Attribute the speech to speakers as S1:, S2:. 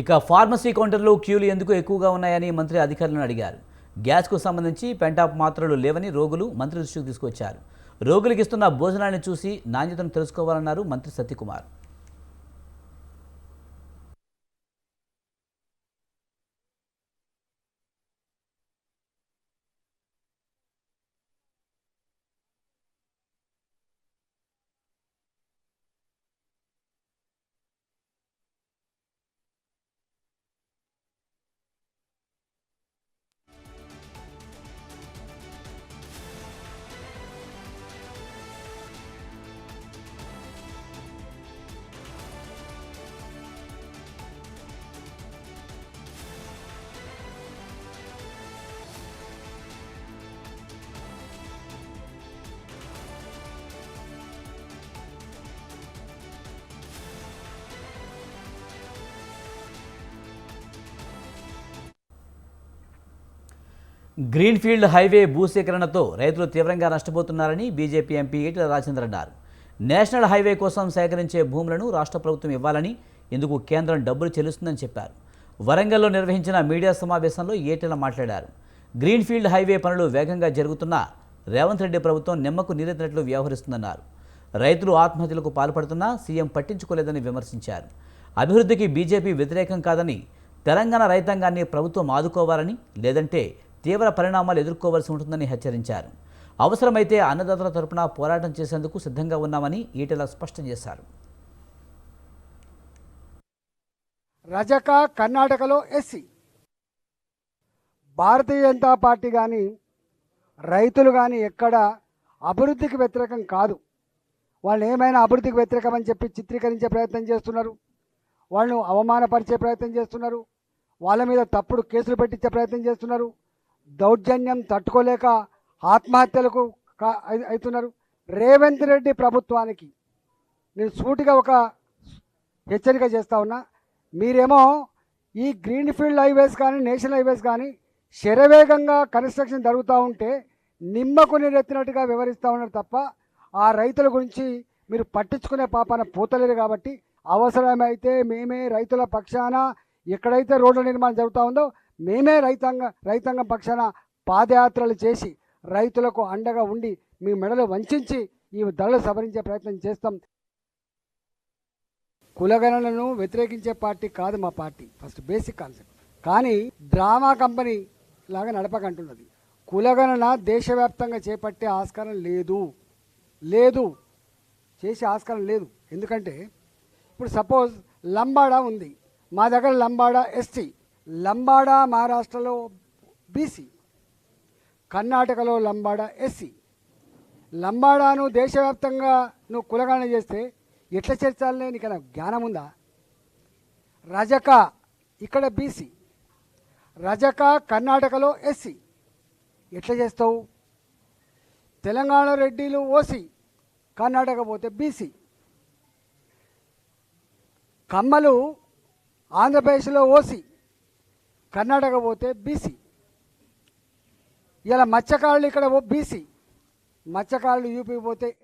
S1: ఇక ఫార్మసీ కౌంటర్లో క్యూలు ఎందుకు ఎక్కువగా ఉన్నాయని మంత్రి అధికారులను అడిగారు. గ్యాస్కు సంబంధించి పెంటాప్ మాత్రలు లేవని రోగులు మంత్రి దృష్టికి తీసుకొచ్చారు. రోగులకు ఇస్తున్న భోజనాన్ని చూసి నాణ్యతను తెలుసుకోవాలన్నారు మంత్రి సత్యకుమార్. గ్రీన్ఫీల్డ్ హైవే భూసేకరణతో రైతులు తీవ్రంగా నష్టపోతున్నారని బీజేపీ ఎంపీ ఈటల రాజేందర్ అన్నారు. నేషనల్ హైవే కోసం సేకరించే భూములను రాష్ట్ర ప్రభుత్వం ఇవ్వాలని ఇందుకు కేంద్రం డబ్బులు చెల్లిస్తుందని చెప్పారు. వరంగల్లో నిర్వహించిన మీడియా సమావేశంలో ఈటెల మాట్లాడారు. గ్రీన్ఫీల్డ్ హైవే పనులు వేగంగా జరుగుతున్నా రేవంత్ రెడ్డి ప్రభుత్వం నిమ్మకు నీరెత్తినట్లు వ్యవహరిస్తుందన్నారు. రైతులు ఆత్మహత్యలకు పాల్పడుతున్నా సీఎం పట్టించుకోలేదని విమర్శించారు. అభివృద్ధికి బీజేపీ వ్యతిరేకం కాదని తెలంగాణ రైతాంగాన్ని ప్రభుత్వం ఆదుకోవాలని లేదంటే తీవ్ర పరిణామాలు ఎదుర్కోవాల్సి ఉంటుందని హెచ్చరించారు. అవసరమైతే అన్నదాతల తరపున పోరాటం చేసేందుకు సిద్ధంగా ఉన్నామని ఈటెల స్పష్టం చేశారు.
S2: రజక కర్ణాటకలో ఎస్సీ. భారతీయ జనతా పార్టీ కానీ రైతులు కానీ ఎక్కడ అభివృద్ధికి వ్యతిరేకం కాదు. వాళ్ళు ఏమైనా అభివృద్ధికి వ్యతిరేకం అని చెప్పి చిత్రీకరించే ప్రయత్నం చేస్తున్నారు. వాళ్ళను అవమానపరిచే ప్రయత్నం చేస్తున్నారు. వాళ్ళ మీద తప్పుడు కేసులు పెట్టించే ప్రయత్నం చేస్తున్నారు. దౌర్జన్యం తట్టుకోలేక ఆత్మహత్యలకు అవుతున్నారు రేవంత్ రెడ్డి ప్రభుత్వానికి నేను సూటిగా ఒక హెచ్చరిక చేస్తా ఉన్నా. మీరేమో ఈ గ్రీన్ ఫీల్డ్ హైవేస్ కానీ నేషనల్ హైవేస్ కానీ శరవేగంగా కన్స్ట్రక్షన్ జరుగుతూ ఉంటే నిమ్మకు నీరెత్తినట్టుగా వివరిస్తూ ఉన్నారు తప్ప ఆ రైతుల గురించి మీరు పట్టించుకునే పాపాన పోతలేరు కాబట్టి అవసరమైతే మేమే రైతుల పక్షాన ఎక్కడైతే రోడ్ల నిర్మాణం జరుగుతూ ఉందో మేమే రైతాంగ రైతాంగం పక్షాన పాదయాత్రలు చేసి రైతులకు అండగా ఉండి మీ మెడలు వంచి ఈ ధరలు సవరించే ప్రయత్నం చేస్తాం. కులగణనను వ్యతిరేకించే పార్టీ కాదు మా పార్టీ. First basic concept. కానీ డ్రామా కంపెనీ లాగా నడపకంటున్నది. కులగణన దేశవ్యాప్తంగా చేపట్టే ఆస్కారం లేదు. లేదు. చేసే ఆస్కారం లేదు. ఎందుకంటే ఇప్పుడు సపోజ్ లంబాడా ఉంది. మా దగ్గర లంబాడా ఎస్టీ. లంబాడా మహారాష్ట్రలో బీసీ కర్ణాటకలో లంబాడా ఎస్సీ లంబాడాను దేశవ్యాప్తంగా నువ్వు కులగాన చేస్తే ఎట్లా చేర్చాలనే నీకు ఏమైనా జ్ఞానం ఉందా? రజక ఇక్కడ బీసీ రజక కర్ణాటకలో ఎస్సీ ఎట్లా చేస్తావు? తెలంగాణ రెడ్డిలు ఓసీ కర్ణాటక పోతే బీసీ కమ్మలు ఆంధ్రప్రదేశ్లో ఓసీ కర్ణాటక పోతే బీసీ. ఇలా మత్స్యకారులు ఇక్కడ బీసీ. మత్స్యకారులు యూపీ పోతే